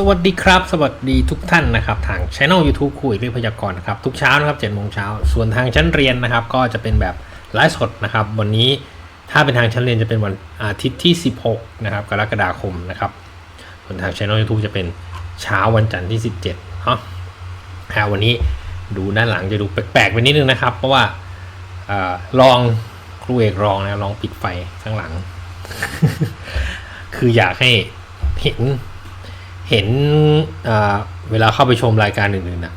สวัสดีครับ สวัสดีทุกท่านนะครับ ทางช่อง YouTube คุยเรื่องพยากรณ์นะครับ ทุกเช้านะครับ7โมงเช้าส่วนทางชั้นเรียนนะครับ ก็จะเป็นแบบไลฟ์สดนะครับ วันนี้ถ้าเป็นทางชั้นเรียนจะเป็นวันอาทิตย์ที่ 16 นะครับ กรกฎาคมนะครับ ส่วนทางช่อง YouTube จะเป็นเช้าวันจันทร์ที่ 17เนาะอ่าวันนี้ดูด้านหลังจะดูแปลกๆไปนิดนึงนะครับ เพราะว่าอาลองครูเอกลองนะลองปิดไฟข้างหลัง คืออยากให้เห็น เห็นเวลาเข้าไปชมรายการอื่นๆนะ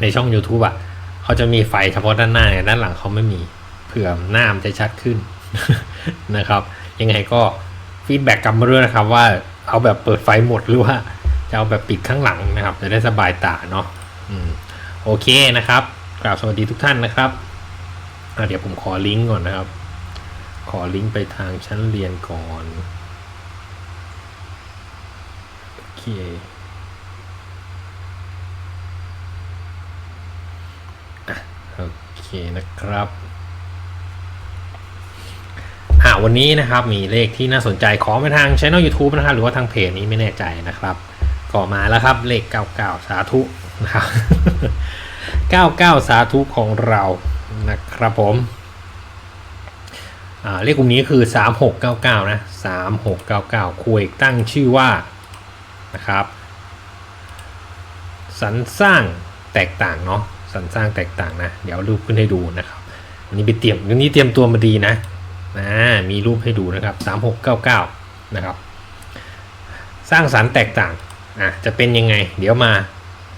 ในช่อง YouTube อะเขาจะมีไฟเฉพาะด้านหน้าเนี่ยด้านหลังเขาไม่มีเผื่อหน้ามันจะชัดขึ้นนะครับ ยังไงก็ฟีดแบ็กกลับมาด้วยนะครับ ว่าเอาแบบเปิดไฟหมดหรือว่าจะเอาแบบปิดข้างหลังนะครับ จะได้สบายตาเนาะโอเคนะครับกราบสวัสดีทุกท่านนะครับเดี๋ยวผมขอลิงก์ก่อนนะครับ ขอลิงก์ไปทางชั้นเรียนก่อน โอ เค อะ โอเคนะครับอ่าวันนี้นะครับมีเลขที่น่าสนใจขอมาทางช่อง YouTube นะครับ หรือว่าทางเพจนี้ไม่แน่ใจนะครับ ก็มาแล้วครับ เลข 99 สาธุนะครับ 99 สาธุของเรานะครับผมเลขกลุ่มนี้คือ 3699 นะ 3699คุยตั้งชื่อว่า นะครับสรรสร้างแตกต่างเนาะสรรสร้างแตกต่างนะ เดี๋ยวรูปขึ้นให้ดูนะครับวันนี้ไปเตรียมวันนี้เตรียมตัวมาดีนะนะมีรูปให้ดูนะครับ 3699 นะครับ สร้างสรรค์แตกต่างอะจะเป็นยังไง เดี๋ยวมา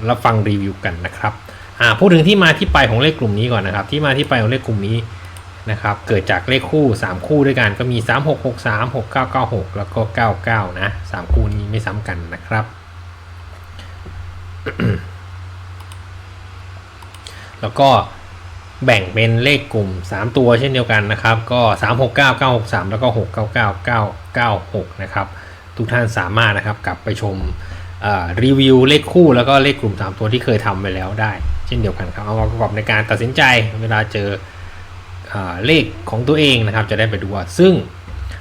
รับฟังรีวิวกันนะครับอ่าพูดถึงที่มาที่ไปของเลขกลุ่มนี้ก่อนนะครับ ที่มาที่ไปของเลขกลุ่มนี้ นะครับ เกิดจากเลขคู่ 3 คู่ด้วยกันก็มี 3663 6996 แล้วก็ 99 นะ 3 คู่นี้ไม่ซ้ำกันนะครับ แล้วก็แบ่งเป็นเลขกลุ่ม 3 ตัวเช่นเดียวกันนะครับ ก็ 369 963 แล้วก็ 699 996 นะครับ ทุกท่านสามารถนะครับกลับไปชมรีวิวเลขคู่แล้วก็เลขกลุ่ม 3 ตัวที่เคยทำไปแล้วได้ เช่นเดียวกันครับ เอามาประกอบในการตัดสินใจเวลาเจอ เลขของตัวเองนะครับ จะได้ไปดูว่า ซึ่ง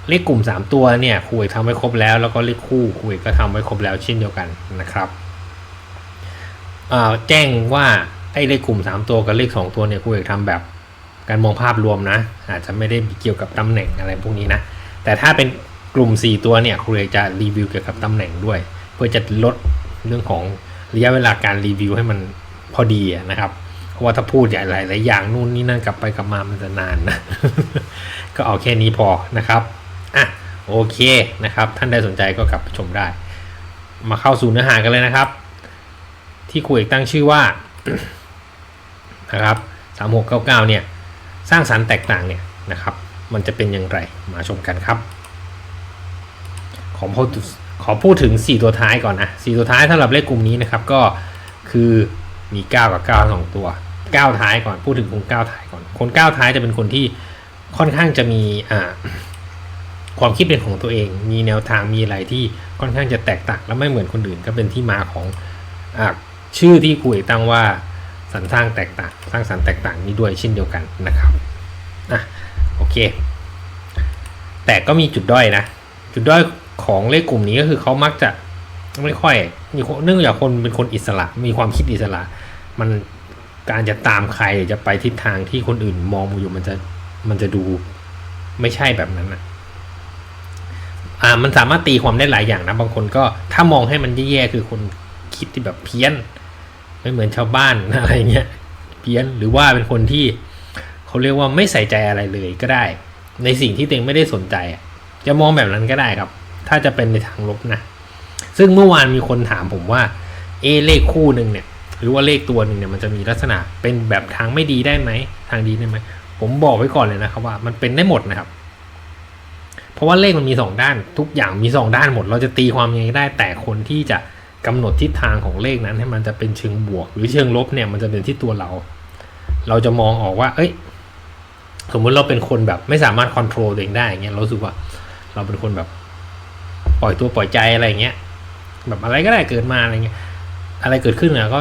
เลขกลุ่ม 3 ตัวเนี่ยครูเอกทำไว้ครบแล้ว แล้วก็เลขคู่ครูเอกก็ทำไว้ครบแล้วเช่นเดียวกันนะครับแจ้งว่าไอ้เลขกลุ่ม 3 ตัวกับเลข 2 ตัวเนี่ยครูเอกทำแบบการมองภาพรวมนะ อาจจะไม่ได้เกี่ยวกับตำแหน่งอะไรพวกนี้นะ แต่ถ้าเป็นกลุ่ม 4 ตัวเนี่ยครูเอกจะรีวิวเกี่ยวกับตำแหน่งด้วย เพื่อจะลดเรื่องของระยะเวลาการรีวิวให้มันพอดีนะครับ ว่าถ้าพูดอย่างหลายอย่างนู่นนี่นั่นกลับไปกลับมามันจะนานนะ ก็เอาแค่นี้พอนะครับอะโอเคนะครับ ท่านใดสนใจก็กลับไปชมได้ มาเข้าสู่เนื้อหากันเลยนะครับ ที่ครูเอกตั้งชื่อว่านะครับ3699เนี่ยสร้างสรรค์แตกต่างเนี่ยนะครับ มันจะเป็นอย่างไรมาชมกันครับ ขอพูดขอพูดถึง 4 ตัวท้ายก่อนนะ4ตัวท้ายสำหรับเลขกลุ่มนี้นะครับก็คือมี 9 กับ 9 2 ตัว 9ท้ายก่อน พูดถึงคน9ท้ายก่อน คน9ท้ายจะเป็นคนที่ค่อนข้างจะมีอ่าความคิดเป็นของตัวเอง มีแนวทางมีอะไรที่ค่อนข้างจะแตกต่างและไม่เหมือนคนอื่น ก็เป็นที่มาของอชื่อที่ครูเอกตั้งว่าสรรสร้างแตกต่าง สร้างสรรค์แตกต่างนี้ด้วยเช่นเดียวกันนะครับอะโอเค แต่ก็มีจุดด้อยนะ จุดด้อยของเลขกลุ่มนี้ก็คือเขามักจะไม่ค่อยมีเนื่องจากคนเป็นคนอิสระ มีความคิดอิสระ มัน การจะตามใครจะไปทิศทางที่คนอื่นมองอยู่มันจะมันจะดูไม่ใช่แบบนั้นนะอ่ามันสามารถตีความได้หลายอย่างนะบางคนก็ถ้ามองให้มันแย่ๆคือคนคิดที่แบบเพี้ยน ไม่เหมือนชาวบ้านอะไรเงี้ยเพี้ยนหรือว่าเป็นคนที่เขาเรียกว่าไม่ใส่ใจอะไรเลยก็ได้ ในสิ่งที่ตัวเองไม่ได้สนใจ จะมองแบบนั้นก็ได้ครับ ถ้าจะเป็นในทางลบนะซึ่งเมื่อวานมีคนถามผมว่า เอเลขคู่หนึ่งเนี่ย หรือว่าเลขตัวหนึ่งเนี่ยมันจะมีลักษณะเป็นแบบทางไม่ดีได้ไหมทางดีได้ไหมผมบอกไว้ก่อนเลยนะครับว่ามันเป็นได้หมดนะครับ เพราะว่าเลขมันมีสองด้าน ทุกอย่างมีสองด้านหมด เราจะตีความยังไงได้ แต่คนที่จะกำหนดทิศทางของเลขนั้นให้มันจะเป็นเชิงบวก หรือเชิงลบเนี่ยมันจะเป็นที่ตัวเรา เราจะมองออกว่า เอ้ย สมมติเราเป็นคนแบบไม่สามารถควบคุมตัวเองได้อย่างเงี้ยเราสึกว่า เราเป็นคนแบบปล่อยตัวปล่อยใจอะไรเงี้ยแบบอะไรก็ได้เกิดมาอะไรเงี้ยอะไรเกิดขึ้นอะก็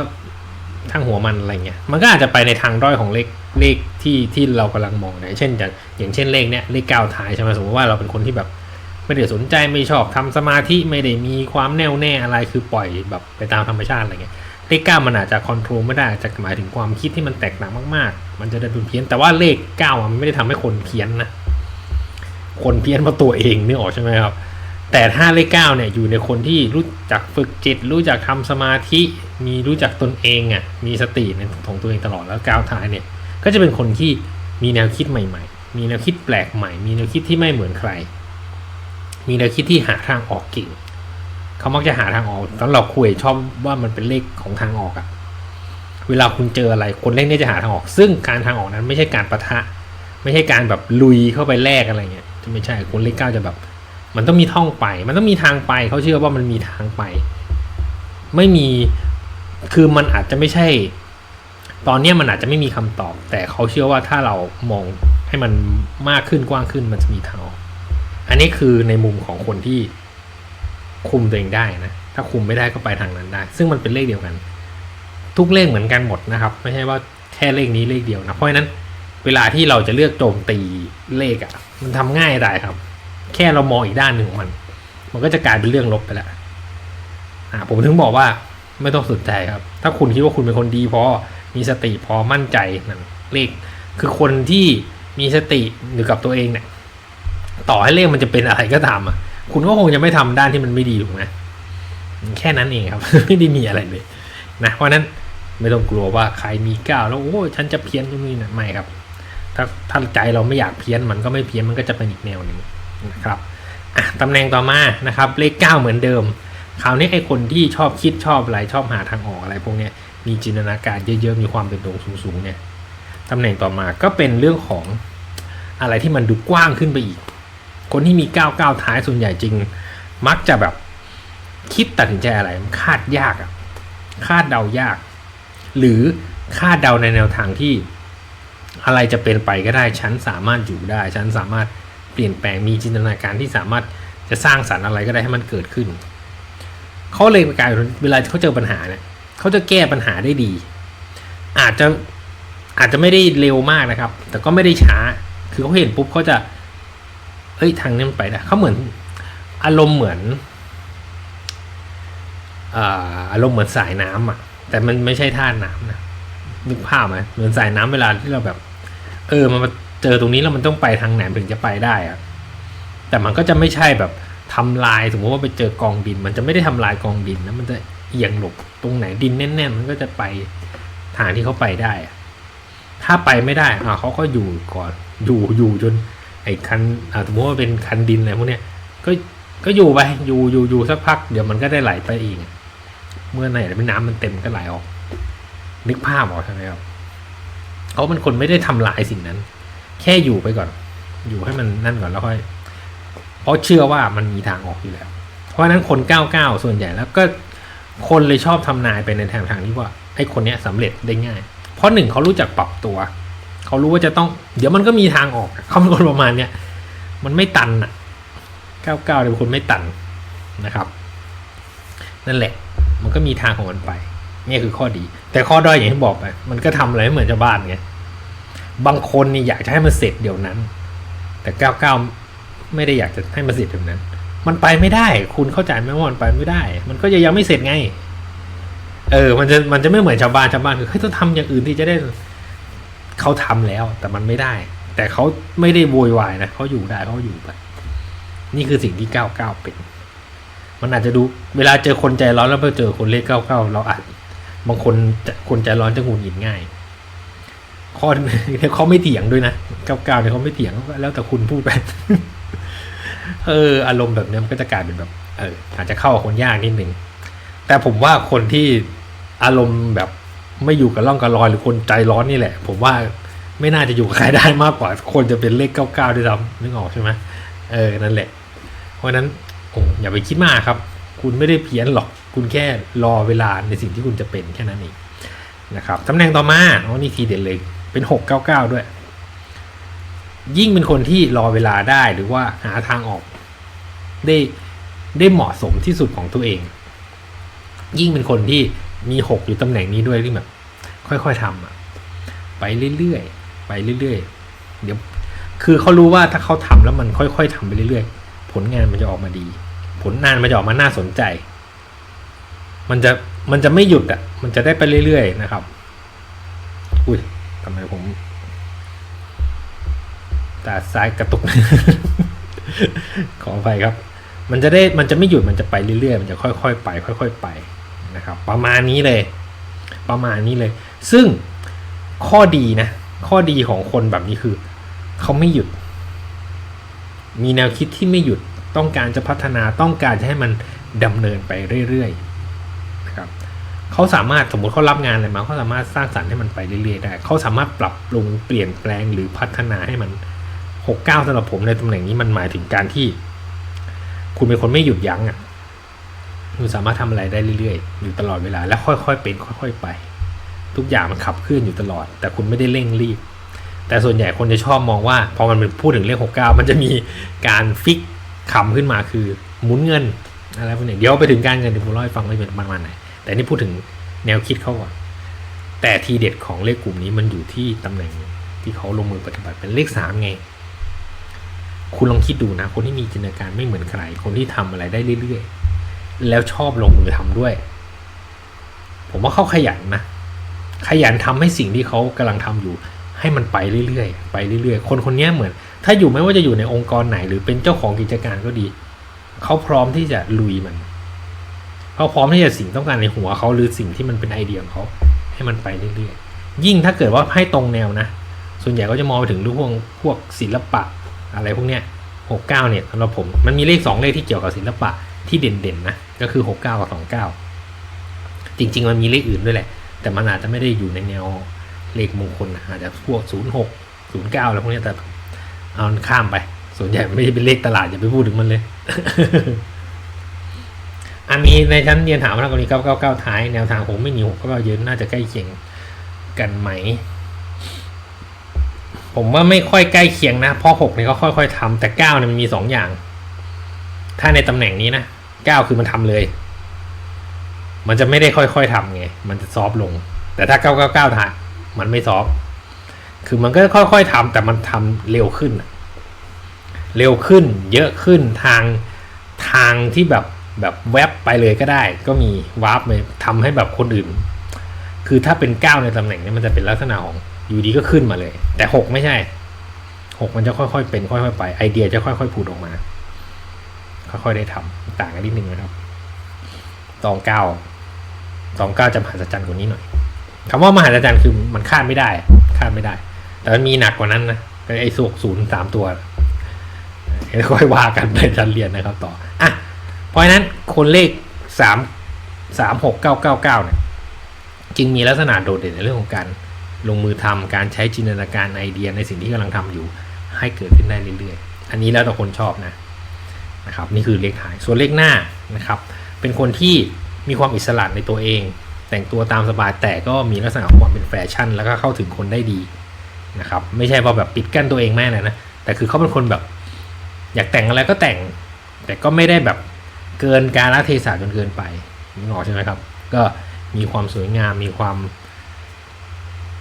ทางหัวมันอะไรเงี้ยมันก็อาจจะไปในทางด้อยของเลขเลขที่ที่เรากำลังมองนะเช่นอย่างอย่างเช่นเลขเนี้ยเลขเก้าท้ายใช่ไหมสมมติว่าเราเป็นคนที่แบบไม่ได้สนใจไม่ชอบทำสมาธิไม่ได้มีความแน่วแน่อะไรคือปล่อยแบบไปตามธรรมชาติอะไรเงี้ยเลขเก้ามันอาจจะคอนโทรลไม่ได้จะหมายถึงความคิดที่มันแตกต่างมาก ๆ มันจะได้เป็นเพี้ยน แต่ว่าเลขเก้ามันไม่ได้ทำให้คนเพี้ยนนะคนเพี้ยนเพราะตัวเองนึกออกใช่ไหมครับ แต่ถ้าเลขเก้าเนี่ยอยู่ในคนที่รู้จักฝึกจิต รู้จักทำสมาธิ มีรู้จักตนเองอะมีสติในของตัวเองตลอดแล้วก้าวท้ายเนี่ยก็จะเป็นคนที่มีแนวคิดใหม่ ๆ มีแนวคิดแปลกใหม่ มีแนวคิดที่ไม่เหมือนใคร มีแนวคิดที่หาทางออกเก่งเขามักจะหาทางออกตอนเราคุยชอบว่ามันเป็นเลขของทางออกอะเวลาคุณเจออะไรคนเลขนี้จะหาทางออก ซึ่งการทางออกนั้นไม่ใช่การประทะ ไม่ใช่การแบบลุยเข้าไปแลกอะไรเงี้ยจะไม่ใช่คนเลขเก้าจะแบบ มันต้องมีท่องไป มันต้องมีทางไปเขาเชื่อว่ามันมีทางไป ไม่มีคือมันอาจจะไม่ใช่ ตอนนี้มันอาจจะไม่มีคำตอบ แต่เขาเชื่อว่าถ้าเรามองให้มันมากขึ้นกว้างขึ้นมันจะมีทางออกอันนี้คือในมุมของคนที่คุมตัวเองได้นะ ถ้าคุมไม่ได้ก็ไปทางนั้นได้ ซึ่งมันเป็นเลขเดียวกัน ทุกเลขเหมือนกันหมดนะครับ ไม่ใช่ว่าแค่เลขนี้เลขเดียวนะ เพราะฉะนั้น เวลาที่เราจะเลือกโจมตีเลขอะ่ะ มันทำง่ายได้ครับ แค่เรามองอีกด้านหนึ่งของมัน มันก็จะกลายเป็นเรื่องลบไปแล้วอ่าผมถึงบอกว่าไม่ต้องสนใจครับ ถ้าคุณคิดว่าคุณเป็นคนดีพอมีสติพอมั่นใจนั่นเลข คือคนที่มีสติอยู่กับตัวเองเนี่ยต่อให้เลขมันจะเป็นอะไรก็ตามอะคุณก็คงจะไม่ทำด้านที่มันไม่ดีถูกไหมแค่นั้นเองครับ ไม่ได้มีอะไรเลยนะเพราะฉะนั้นไม่ต้องกลัวว่าใครมีก้าวแล้วโอ้ฉันจะเพี้ยนตรงนี้นะไม่ครับ ถ้าถ้าใจเราไม่อยากเพี้ยนมันก็ไม่เพี้ยนมันก็จะเป็นอีกแนวหนึ่ง นะครับตำแหน่งต่อมานะครับเลขเก้าเหมือนเดิม คราวนี้ไอ้คนที่ชอบคิดชอบอะไรชอบหาทางออกอะไรพวกนี้มีจินตนาการเยอะๆมีความเป็นตัวสูงๆเนี่ยตำแหน่งต่อมาก็เป็นเรื่องของอะไรที่มันดูกว้างขึ้นไปอีก คนที่มีก้าวก้าวท้ายส่วนใหญ่จริง มักจะแบบคิดตัดสินใจอะไรคาดยากอะคาดเดายาก หรือคาดเดาในแนวทางที่ อะไรจะเป็นไปก็ได้ ฉันสามารถอยู่ได้ ฉันสามารถ เปลี่ยนแปลงมีจินตนาการที่สามารถจะสร้างสรรค์อะไรก็ได้ให้มันเกิดขึ้น เขาเลยกลายเป็นเวลาเขาเจอปัญหาเนี่ยเขาจะแก้ปัญหาได้ดี อาจจะอาจจะไม่ได้เร็วมากนะครับ แต่ก็ไม่ได้ช้า คือเขาเห็นปุ๊บเขาจะเฮ้ยทางนี้มันไปได้เขาเหมือนอารมณ์เหมือนอารมณ์เหมือนสายน้ำอะ แต่มันไม่ใช่ท่าน้ำนะนึกภาพไหมเหมือนสายน้ำเวลาที่เราแบบ เออมันมา เจอตรงนี้แล้วมันต้องไปทางไหนถึงจะไปได้อะแต่มันก็จะไม่ใช่แบบทำลายสมมติว่าไปเจอกองดิน มันจะไม่ได้ทำลายกองดินนะมันจะเอียงหลบตรงไหนดินแน่น ๆ มันก็จะไปทางที่เขาไปได้ ถ้าไปไม่ได้อ่าเขาก็อยู่ก่อนอยู่อยู่จนไอ้คันอ่าสมมติว่าเป็นคันดินอะไรพวกเนี้ยก็ก็อยู่ไปอยู่อยู่อยู่สักพัก เดี๋ยวมันก็ได้ไหลไปเองเมื่อไหร่น้ำมันเต็มก็ไหลออก นึกภาพออกใช่ไหมครับเขาเป็นคนไม่ได้ทำลายสิ่งนั้น แค่อยู่ไปก่อน อยู่ให้มันนั่นก่อนแล้วค่อย เพราะเชื่อว่ามันมีทางออกอยู่แล้ว เพราะฉะนั้นคนก้าวก้าวส่วนใหญ่แล้วก็คนเลยชอบทำนายไปในทางทางที่ว่าไอ้คนเนี้ยสำเร็จได้ง่าย เพราะหนึ่งเขารู้จักปรับตัว เขารู้ว่าจะต้อง เดี๋ยวมันก็มีทางออก เขาเป็นคนประมาณเนี้ยมันไม่ตันอะก้าวก้าวเป็นคนไม่ตันนะครับ นั่นแหละ มันก็มีทางของมันไปนี่คือข้อดี แต่ข้อด้อยอย่างที่บอกไป มันก็ทำอะไรไม่เหมือนชาวบ้านไง บางคนนี่อยากจะให้มันเสร็จเดี๋ยวนั้น แต่ก้าวก้าไม่ได้อยากจะให้มันเสร็จเดี๋ยวนั้น มันไปไม่ได้ คุณเข้าใจไหมว่ามันไปไม่ได้ มันก็ยังไม่เสร็จไง เออ มันจะมันจะไม่เหมือนชาวบ้านชาวบ้านคือเฮ้ยต้องทำอย่างอื่นที่จะได้เขาทำแล้ว แต่มันไม่ได้ แต่เขาไม่ได้โวยวายนะเขาอยู่ได้เขาอยู่ไปนี่คือสิ่งที่ก้าวก้าเป็น มันอาจจะดูเวลาเจอคนใจร้อนแล้วไปเจอคนเลขเก้าเก้าเราอาจบางคนจะคนใจร้อนจะหงุดหงิดง่าย ข้อเขาไม่เถียงด้วยนะเก้าเก้าเนี่ยเขาไม่เถียงแล้วแต่คุณพูดไปเออ อารมณ์แบบเนี้ยมันก็จะกลายเป็นแบบ เออ อาจจะเข้าคนยากนิดนึงแต่ผมว่าคนที่อารมณ์แบบไม่อยู่กับร่องกับรอยหรือคนใจร้อนนี่แหละ ผมว่าไม่น่าจะอยู่กับใครได้มากกว่า คนจะเป็นเลขเก้าเก้าด้วยซ้ำนึกออกใช่ไหมเออนั่นแหละ เพราะฉะนั้นโอ้อย่าไปคิดมากครับ คุณไม่ได้เพี้ยนหรอก คุณแค่รอเวลาในสิ่งที่คุณจะเป็นแค่นั้นเองนะครับตำแหน่งต่อมาอ๋อนี่ทีเด็ดเลย เป็นหกเก้าเก้าด้วย ยิ่งเป็นคนที่รอเวลาได้หรือว่าหาทางออก ได้ได้เหมาะสมที่สุดของตัวเอง ยิ่งเป็นคนที่มีหกอยู่ตำแหน่งนี้ด้วยที่แบบ ค่อยๆทำอะไปเรื่อยๆไปเรื่อยๆเดี๋ยวคือเขารู้ว่าถ้าเขาทำแล้วมันค่อยๆทำไปเรื่อยๆ ผลงานมันจะออกมาดี ผลงานมันจะออกมาน่าสนใจ มันจะมันจะไม่หยุดอะ มันจะได้ไปเรื่อยๆนะครับ อุ้ย ทำไมผมตาซ้ายกระตุก ขออภัยครับ มันจะได้มันจะไม่หยุดมันจะไปเรื่อยๆ มันจะค่อยๆ ไป ค่อยๆ ไปนะครับ ประมาณนี้เลย ประมาณนี้เลย ซึ่งข้อดีนะ ข้อดีของคนแบบนี้คือ เขาไม่หยุด มีแนวคิดที่ไม่หยุดต้องการจะพัฒนาต้องการจะให้มันดำเนินไปเรื่อยๆ เขาสามารถสมมติเขารับงานอะไรมาเขาสามารถสร้างสรรค์ให้มันไปเรื่อยๆได้เขาสามารถปรับปรุงเปลี่ยนแปลงหรือพัฒนาให้มันหกเก้าสำหรับผมในตำแหน่งนี้มันหมายถึงการที่ คุณเป็นคนไม่หยุดยั้งอะคุณสามารถทำอะไรได้เรื่อยๆ อยู่ตลอดเวลา แล้วค่อยๆเป็นค่อย ๆ ไป ทุกอย่างมันขับเคลื่อนอยู่ตลอด แต่คุณไม่ได้เร่งรีบ แต่ส่วนใหญ่คนจะชอบมองว่าพอมันเป็นพูดถึงเลขหกเก้ามันจะมีการฟิกคำขึ้นมาคือหมุนเงินอะไรพวกนี้เดี๋ยวไปถึงการเงินเดี๋ยวผมเล่าให้ฟังว่าเป็นประมาณไหน แต่นี่พูดถึงแนวคิดเขาอนแต่ทีเด็ดของเลขกลุ่มนี้มันอยู่ที่ตำแหน่งที่เขาลงมือปฏิบัติเป็นเลขสามไง คุณลองคิดดูนะ คนที่มีจินตนาการไม่เหมือนใคร คนที่ทำอะไรได้เรื่อยๆ แล้วชอบลงมือทำด้วย ผมว่าเขาขยันนะ ขยันทำให้สิ่งที่เขากำลังทำอยู่ ให้มันไปเรื่อยๆ ไปเรื่อยๆ คนคนนี้เหมือน ถ้าอยู่ไม่ว่าจะอยู่ในองค์กรไหน หรือเป็นเจ้าของกิจการก็ดี เขาพร้อมที่จะลุยมัน เขาพร้อมที่จะสิ่งต้องการในหัวเขาหรือสิ่งที่มันเป็นไอเดียของเขาให้มันไปเรื่อยๆยิ่งถ้าเกิดว่าให้ตรงแนวนะ ส่วนใหญ่ก็จะมองไปถึงรื่องพวกพวกศิลปะอะไรพวกเนี้ยหกเก้าเนี่ยสำหรับผมมันมีเลขสองเลขที่เกี่ยวกับศิลปะที่เด่นๆนะก็คือหกเก้ากับสองเก้าจริง ๆ มันมีเลขอื่นด้วยแหละ แต่มันอาจจะไม่ได้อยู่ในแนวเลขมงคลอาจจะพวกศูนย์หกศูนย์เก้าอะไรพวกเนี้ยแต่เอาข้ามไป ส่วนใหญ่ไม่ใช่เป็นเลขตลาดอย่าไปพูดถึงมันเลย อันนี้ในชั้นเรียนถามว่าตรงนี้เก้าเก้าเก้าท้ายแนวทางผมไม่มีหกก้าเยอะน่าจะใกล้เคียงกันไหม ผมว่าไม่ค่อยใกล้เคียงนะเพราะหกเนี่ยก็ค่อย ๆทำแต่เก้าเนี่ยมันมีสองอย่าง ถ้าในตำแหน่งนี้นะเก้าคือมันทำเลย มันจะไม่ได้ค่อย ๆทำไงมันจะซอฟลง แต่ถ้าเก้าเก้าเก้าถ่ายมันไม่ซอฟคือมันก็ค่อย ๆทำแต่มันทำเร็วขึ้น เร็วขึ้น เยอะขึ้นทางทางที่แบบ แบบแวบไปเลยก็ได้ ก็มีวาร์ปเลยทำให้แบบคนอื่น คือถ้าเป็นเก้าในตำแหน่งนี้มันจะเป็นลักษณะของอยู่ดีก็ขึ้นมาเลย แต่หกไม่ใช่หกมันจะค่อยๆ เป็นค่อยๆไปไอเดียจะค่อยๆผุดออกมา ค่อยๆได้ทำต่างกันนิดนึงนะครับตองเก้าตองเก้าจะมหัศจรรย์กว่านี้หน่อยคำว่ามหัศจรรย์คือมันคาดไม่ได้คาดไม่ได้ แต่มันมีหนักกว่านั้นนะไอ้สวกศูนย์สามตัวเดี๋ยวค่อยว่ากันในชั้นเรียนนะครับ ต่ออะ เพราะฉะนั้นคนเลขสามสามหกเก้าเก้าเก้าเนี่ยจึงมีลักษณะโดดเด่นในเรื่องของการลงมือทำการใช้จินตนาการไอเดียในสิ่งที่กำลังทำอยู่ ให้เกิดขึ้นได้เรื่อยๆ อันนี้แล้วแต่คนชอบนะนะครับนี่คือเลขท้ายส่วนเลขหน้านะครับ เป็นคนที่มีความอิสระในตัวเอง แต่งตัวตามสบายแต่ก็มีลักษณะของความเป็นแฟชั่น แล้วก็เข้าถึงคนได้ดีนะครับไม่ใช่พอแบบปิดกั้นตัวเองแม่เลยนะแต่คือเขาเป็นคนแบบ อยากแต่งอะไรก็แต่ง แต่ก็ไม่ได้แบบ เกินการละเทศะจนเกินไปนึกออกใช่ไหมครับ ก็มีความสวยงามมีความ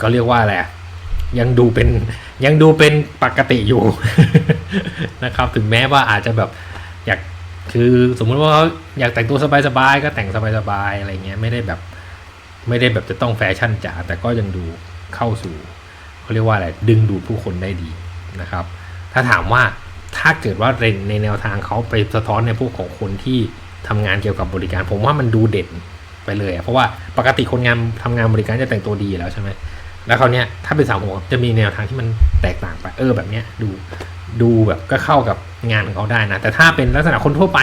ก็เรียกว่าอะไรยังดูเป็นยังดูเป็นปกติอยู่นะครับ ถึงแม้ว่าอาจจะแบบอยากคือสมมุติว่าเขาอยากแต่งตัวสบายๆก็แต่งสบายๆอะไรเงี้ยไม่ได้แบบไม่ได้แบบจะต้องแฟชั่นจ๋าแต่ก็ยังดูเข้าสู่เขาเรียกว่าอะไรดึงดูดผู้คนได้ดีนะครับ ถ้าถามว่า ถ้าเกิดว่าในในแนวทางเขาไปสะท้อนในพวกของคนที่ทำงานเกี่ยวกับบริการ ผมว่ามันดูเด่นไปเลยเพราะว่าปกติคนงานทำงานบริการจะแต่งตัวดีแล้วใช่ไหมแล้วเขาเนี้ยถ้าเป็นสาวหัวจะมีแนวทางที่มันแตกต่างไปเออแบบเนี้ยดูดูแบบก็เข้ากับงานของเขาได้นะ แต่ถ้าเป็นลักษณะคนทั่วไป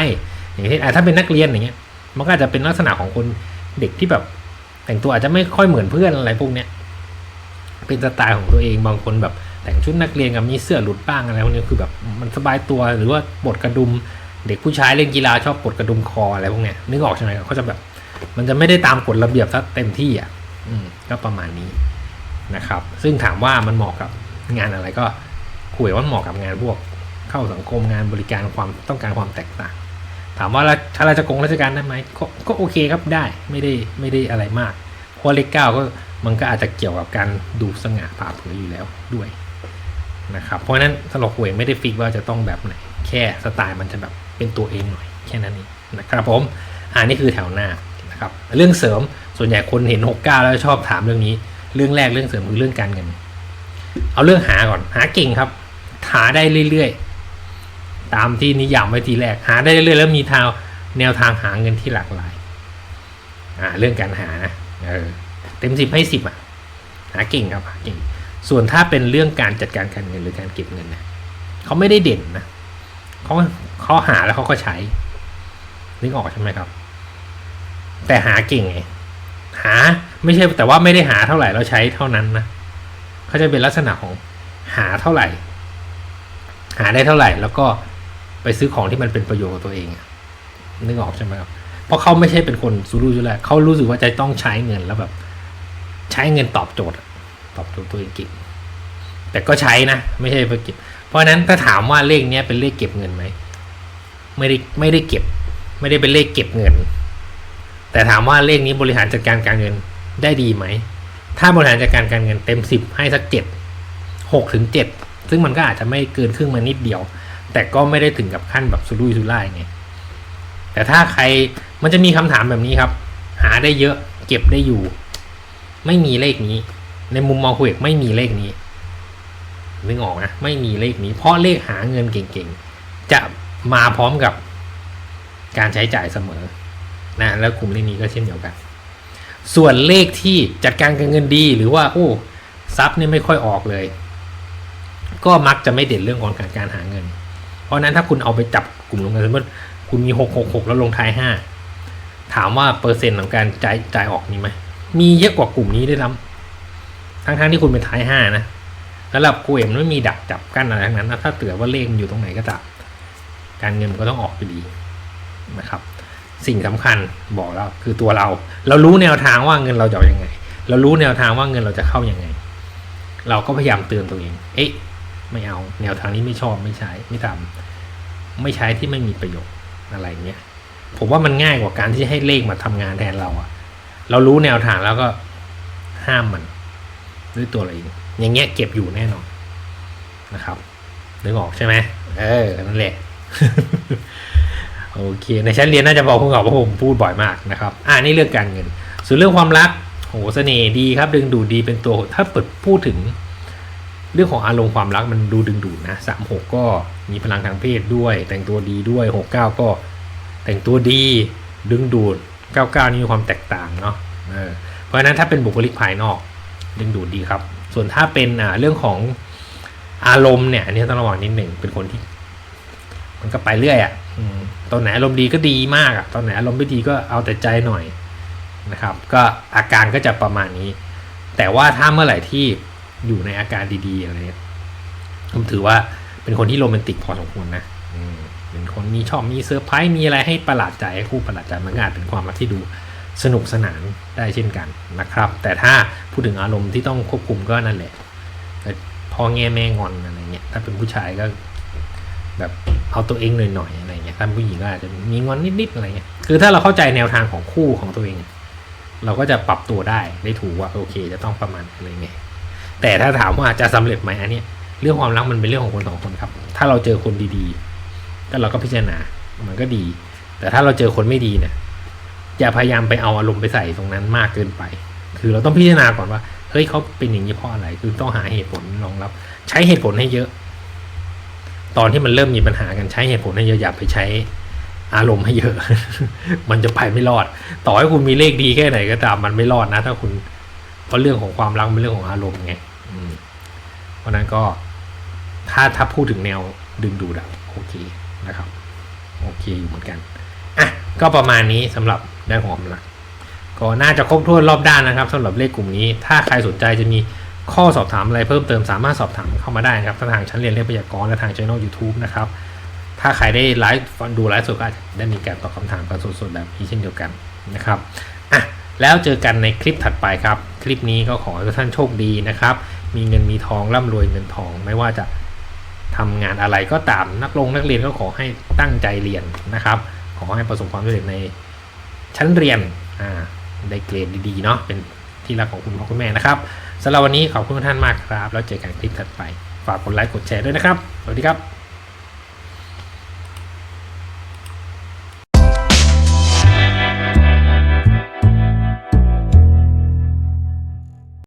อย่างเช่นอะถ้าเป็นนักเรียนอย่างเงี้ยมันก็จะเป็นลักษณะของคนเด็กที่แบบ แต่งตัวอาจจะไม่ค่อยเหมือนเพื่อนอะไรพวกเนี้ยเป็นสไตล์ของตัวเองบางคนแบบ แต่งชุดนักเรียนกับมีเสื้อหลุดบ้างอะไรพวกนี้คือแบบมันสบายตัวหรือว่าปลดกระดุม เด็กผู้ชายเล่นกีฬาชอบปลดกระดุมคออะไรพวกเนี้ยนึกออกใช่ไหมเขาจะแบบ มันจะไม่ได้ตามกฎระเบียบซะเต็มที่อะอืมก็ประมาณนี้นะครับ ซึ่งถามว่ามันเหมาะกับงานอะไรก็คุยว่ามันเหมาะกับงานพวกเข้าสังคมงานบริการความต้องการความแตกต่าง ถามว่าถ้าราชกงราชการได้ไหมก็ก็โอเคครับได้ไม่ได้ไม่ได้อะไรมากเพราะเลขเก้าก็มันก็อาจจะเกี่ยวกับการดูสง่าผ่าเผยอยู่แล้วด้วย นะครับ เพราะฉะนั้นสำหรับหวยไม่ได้ฟิกว่าจะต้องแบบไหนแค่สไตล์มันจะแบบเป็นตัวเองหน่อยแค่นั้นเองนะครับผมอ่านี่คือแถวหน้านะครับเรื่องเสริมส่วนใหญ่คนเห็นหกเก้าแล้วชอบถามเรื่องนี้ เรื่องแรกเรื่องเสริมคือเรื่องการเงิน เอาเรื่องหาก่อนหาเก่งครับ หาได้เรื่อยๆ ตามที่นิยามไว้ทีแรกหาได้เรื่อยๆแล้วมีทางแนวทางหาเงินที่หลากหลายอ่าเรื่องการหานะเออเต็มสิบให้สิบอะหาเก่งครับหาเก่ง ส่วนถ้าเป็นเรื่องการจัดการการเงินหรือการเก็บเงินนะเขาไม่ได้เด่นนะเขาเขาหาแล้วเขาก็ใช้นึกออกใช่ไหมครับ แต่หาเก่งไงหาไม่ใช่แต่ว่าไม่ได้หาเท่าไหร่เราใช้เท่านั้นนะเขาจะเป็นลักษณะของหาเท่าไหร่ หาได้เท่าไหร่ แล้วก็ไปซื้อของที่มันเป็นประโยชน์กับตัวเองนึกออกใช่ไหมครับเพราะเขาไม่ใช่เป็นคนซูรุ่ยซูร่ายเขารู้สึกว่าจะต้องใช้เงินแล้วแบบ ใช้เงินตอบโจทย์ ตอบโจทย์ตัวเองเก่งแต่ก็ใช้นะ ไม่ใช่ไปเก็บ เพราะนั้นถ้าถามว่าเลขเนี้ยเป็นเลขเก็บเงินไหมไม่ได้ไม่ได้เก็บ ไม่ได้เป็นเลขเก็บเงิน แต่ถามว่าเลขนี้บริหารจัดการการเงินได้ดีไหม ถ้าบริหารจัดการการเงินเต็มสิบให้สักเจ็ดหกถึงเจ็ดซึ่งมันก็อาจจะไม่เกินครึ่งมานิดเดียว แต่ก็ไม่ได้ถึงกับขั้นแบบสุรุ่ยสุร่ายไงแต่ถ้าใครมันจะมีคำถามแบบนี้ครับ หาได้เยอะเก็บได้อยู่ ไม่มีเลขนี้ ในมุมมองคุยเอกไม่มีเลขนี้นึกออกนะไม่มีเลขนี้ เพราะเลขหาเงินเก่งๆ จะมาพร้อมกับการใช้จ่ายเสมอนะแล้วกลุ่มเลขนี้ก็เช่นเดียวกัน ส่วนเลขที่จัดการการเงินดีหรือว่าโอ้ทรัพย์เนี่ยไม่ค่อยออกเลย ก็มักจะไม่เด่นเรื่องของการการหาเงิน เพราะนั้นถ้าคุณเอาไปจับกลุ่มลงกันสมมติคุณมีหกหกหกแล้วลงท้ายห้าถามว่าเปอร์เซ็นต์ของการจ่ายจ่ายออกมีไหมมีเยอะกว่ากลุ่มนี้ด้วยซ้ำ ทั้งทั้งๆที่คุณเป็นท้ายห้านะสำหรับกูเอ็มไม่มีดักจับกั้นอะไรทั้งนั้นนะถ้าเตือว่าเลขมันอยู่ตรงไหนก็ตามการเงินมันก็ต้องออกไปดีนะครับ สิ่งสำคัญบอกแล้วคือตัวเรา เรารู้แนวทางว่าเงินเราจะอายังไง เรารู้แนวทางว่าเงินเราจะเข้ายังไง เราก็พยายามเตือนตัวเอง เอ๊ะ ไม่เอาแนวทางนี้ไม่ชอบไม่ใช้ไม่ทำไม่ใช้ที่ไม่มีประโยชน์อะไรเงี้ยผมว่ามันง่ายกว่าการที่ให้เลขมาทำงานแทนเราอะเรารู้แนวทางแล้วก็ห้ามมัน ด้วยตัวเราเองอย่างเงี้ยเก็บอยู่แน่นอนนะครับนึกออกใช่ไหมเออนั่นแหละโอเคในชั้นเรียนน่าจะบอกคุณเขาว่าผมพูดบ่อยมากนะครับ อ่านี่เรื่องการเงิน ส่วนเรื่องความรักโหเสน่ห์ดีครับ ดึงดูดดีเป็นตัวถ้าเปิดพูดถึง เรื่องของอารมณ์ความรักมันดูดึงดูดนะสามหกก็มีพลังทางเพศด้วย แต่งตัวดีด้วยหกเก้าก็แต่งตัวดีดึงดูดเก้าเก้านี่มีความแตกต่างเนาะเออเพราะฉะนั้นถ้าเป็นบุคลิกภายนอก ดึงดูดดีครับ ส่วนถ้าเป็นอ่าเรื่องของอารมณ์เนี่ยอันนี้ต้องระวังนิดหนึ่งเป็นคนที่ มันก็ไปเรื่อยอะ่ะตอนไหนอารมณ์ดีก็ดีมากอะ่ะตอนไหนอารมณ์ไม่ดีก็เอาแต่ใจหน่อยนะครับ ก็อาการก็จะประมาณนี้ แต่ว่าถ้าเมื่อไหร่ที่อยู่ในอาการดีๆอะไรเงี้ยผมถือว่าเป็นคนที่โรแมนติกพอสมควรนะอืมเป็นคนมีชอบมีเซอร์ไพรส์มีอะไรให้ประหลาดใจให้คู่ประหลาดใจมันก็อาจเป็นความรักที่ดู สนุกสนานได้เช่นกันนะครับ แต่ถ้าพูดถึงอารมณ์ที่ต้องควบคุมก็นั่นแหละพ่อแง่แม่งอนอะไรเงี้ยถ้าเป็นผู้ชายก็แบบเอาตัวเองหน่อยๆอะไรเงี้ยถ้าผู้หญิงก็อาจจะมีงอนนิดๆอะไรเงี้ยคือถ้าเราเข้าใจแนวทางของคู่ของตัวเอง เราก็จะปรับตัวได้ได้ถูกว่าโอเค จะต้องประมาณอะไรไงแต่ถ้าถามว่าจะสำเร็จไหมอันเนี้ยเรื่องความรักมันเป็นเรื่องของคนสองคนครับ ถ้าเราเจอคนดีๆก็เราก็พิจารณามันก็ดี แต่ถ้าเราเจอคนไม่ดีเนี่ย อย่าพยายามไปเอาอารมณ์ไปใส่ตรงนั้นมากเกินไป คือเราต้องพิจารณาก่อนว่า เฮ้ยเขาเป็นอย่างนี้เพราะอะไร คือต้องหาเหตุผลรองรับ ใช้เหตุผลให้เยอะ ตอนที่มันเริ่มมีปัญหากันใช้เหตุผลให้เยอะอย่าไปใช้อารมณ์ให้เยอะ มันจะไปไม่รอด ต่อให้คุณมีเลขดีแค่ไหนก็ตามมันไม่รอดนะ ถ้าคุณ เพราะเรื่องของความรักเป็นเรื่องของอารมณ์ไงเพราะนั้นก็ ถ้าถ้าพูดถึงแนวดึงดูดอะโอเคนะครับ โอเคอยู่เหมือนกัน อะ ก็ประมาณนี้สำหรับ ได้ของความรักก็น่าจะครบถ้วนรอบด้านนะครับสำหรับเลขกลุ่มนี้ ถ้าใครสนใจจะมีข้อสอบถามอะไรเพิ่มเติมสามารถสอบถามเข้ามาได้นะครับทางชั้นเรียนเลขพยากรณ์และทางช่อง YouTube นะครับ ถ้าใครได้ไลฟ์ดูไลฟ์สดก็อาจจะได้มีการตอบคำถามกันสดๆแบบนี้เช่นเดียวกันนะครับอะแล้วเจอกันในคลิปถัดไปครับ คลิปนี้ก็ขอให้ทุกท่านโชคดีนะครับ มีเงินมีทองร่ำรวยเงินทองไม่ว่าจะทำงานอะไรก็ตามนักลงนักเรียนก็ขอให้ตั้งใจเรียนนะครับ ขอให้ประสบความสำเร็จใน ชั้นเรียนอ่าได้เกรดดีๆเนาะเป็นที่รักของคุณพ่อคุณแม่นะครับสำหรับวันนี้ขอบคุณทุกท่านมากครับ แล้วเจอกันคลิปถัดไป ฝากกดไลค์กดแชร์ด้วยนะครับ สวัสดีครับ